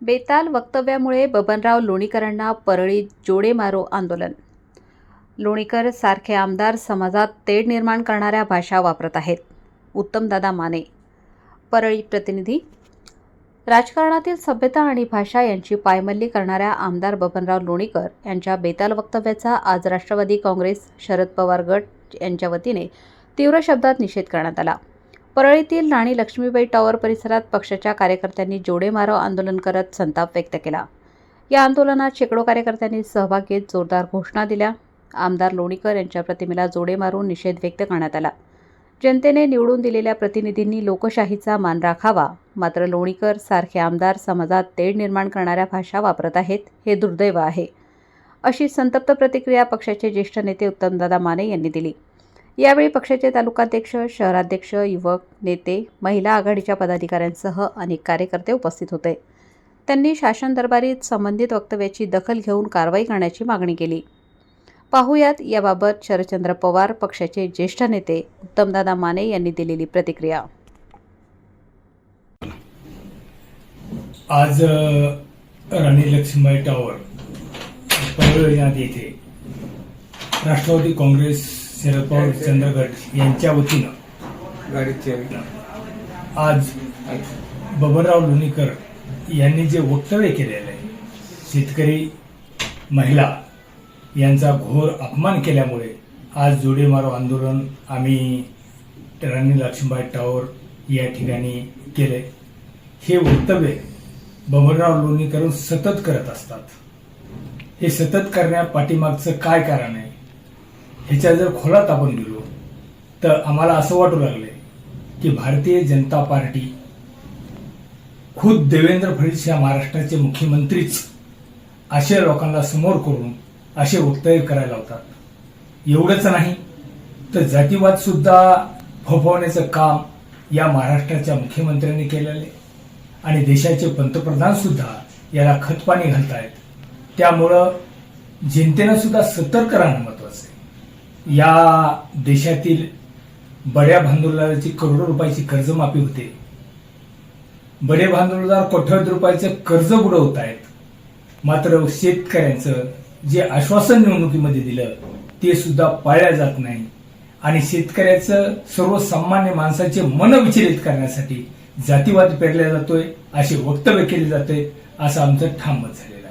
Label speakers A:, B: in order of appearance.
A: बेताल वक्तव्यामुळे बबनराव लोणीकरांना परळीत जोडे मारो आंदोलन. लोणीकर सारखे आमदार समाजात तेढ निर्माण करणाऱ्या भाषा वापरत आहेत. उत्तमदादा माने. परळी प्रतिनिधी. राजकारणातील सभ्यता आणि भाषा यांची पायमल्ली करणाऱ्या आमदार बबनराव लोणीकर यांच्या बेताल वक्तव्याचा आज राष्ट्रवादी काँग्रेस शरद पवार गट यांच्या वतीने तीव्र शब्दात निषेध करण्यात आला. परळीतील राणी लक्ष्मीबाई टॉवर परिसरात पक्षाच्या कार्यकर्त्यांनी जोडे मारो आंदोलन करत संताप व्यक्त केला. या आंदोलनात शेकडो कार्यकर्त्यांनी सहभाग घेत जोरदार घोषणा दिल्या. आमदार लोणीकर यांच्या प्रतिमेला जोडे मारून निषेध व्यक्त करण्यात आला. जनतेने निवडून दिलेल्या प्रतिनिधींनी लोकशाहीचा मान राखावा. मात्र लोणीकर सारखे आमदार समाजात तेढ निर्माण करणाऱ्या भाषा वापरत आहेत हे दुर्दैव आहे. अशी संतप्त प्रतिक्रिया पक्षाचे ज्येष्ठ नेते उत्तमदादा माने यांनी दिली. यावेळी पक्षाचे तालुकाध्यक्ष शहराध्यक्ष युवक नेते महिला आघाडीच्या पदाधिकाऱ्यांसह अनेक कार्यकर्ते उपस्थित होते. त्यांनी शासन दरबारीत संबंधित वक्तव्याची दखल घेऊन कारवाई करण्याची मागणी केली. पाहुयात याबाबत शरदचंद्र पवार पक्षाचे ज्येष्ठ नेते उत्तमदादा माने यांनी दिलेली प्रतिक्रिया.
B: आज राणी लक्ष्मीबाई टॉवर येथे राष्ट्रवादी काँग्रेस शरद पवार चंद्रगड यांच्या वतीनं
C: गाडीची
B: आज बबनराव लोणीकर यांनी जे वक्तव्य केलेलं आहे शेतकरी महिला यांचा घोर अपमान केल्यामुळे आज जोडे मारो आंदोलन आम्ही राणी लक्ष्मीबाई टॉवर या ठिकाणी केले हे वक्तव्य बबनराव लोणीकर सतत करत असतात. हे सतत करण्या पाठीमागचं काय कारण आहे? ह्याच्या जर खोलात आपण गेलो तर आम्हाला असं वाटू लागले की भारतीय जनता पार्टी खुद देवेंद्र फडणवीस या महाराष्ट्राचे मुख्यमंत्रीच अशा लोकांना समोर करून असे वक्तव्य करायला होतात एवढंच नाही तर जातीवाद सुद्धा फोफवण्याचं काम या महाराष्ट्राच्या मुख्यमंत्र्यांनी केलेलं आहे. आणि देशाचे पंतप्रधान सुद्धा याला खतपाणी घालतायत. त्यामुळं जनतेनं सुद्धा सतर्क राहणं या देशातील बड्या भांडवलदाराची करोडो रुपयाची कर्जमाफी होते. बडे भांडवलदार कोट्यवधी रुपयाचं कर्ज बुडवत आहेत. मात्र शेतकऱ्यांचं जे आश्वासन निवडणुकीमध्ये दिलं ते सुद्धा पाळल्या जात नाही. आणि शेतकऱ्याचं सर्वसामान्य माणसाचे मन विचलित करण्यासाठी जातीवाद पेरला जातोय असे वक्तव्य केले जाते असं आमचं ठाम मत झालेलं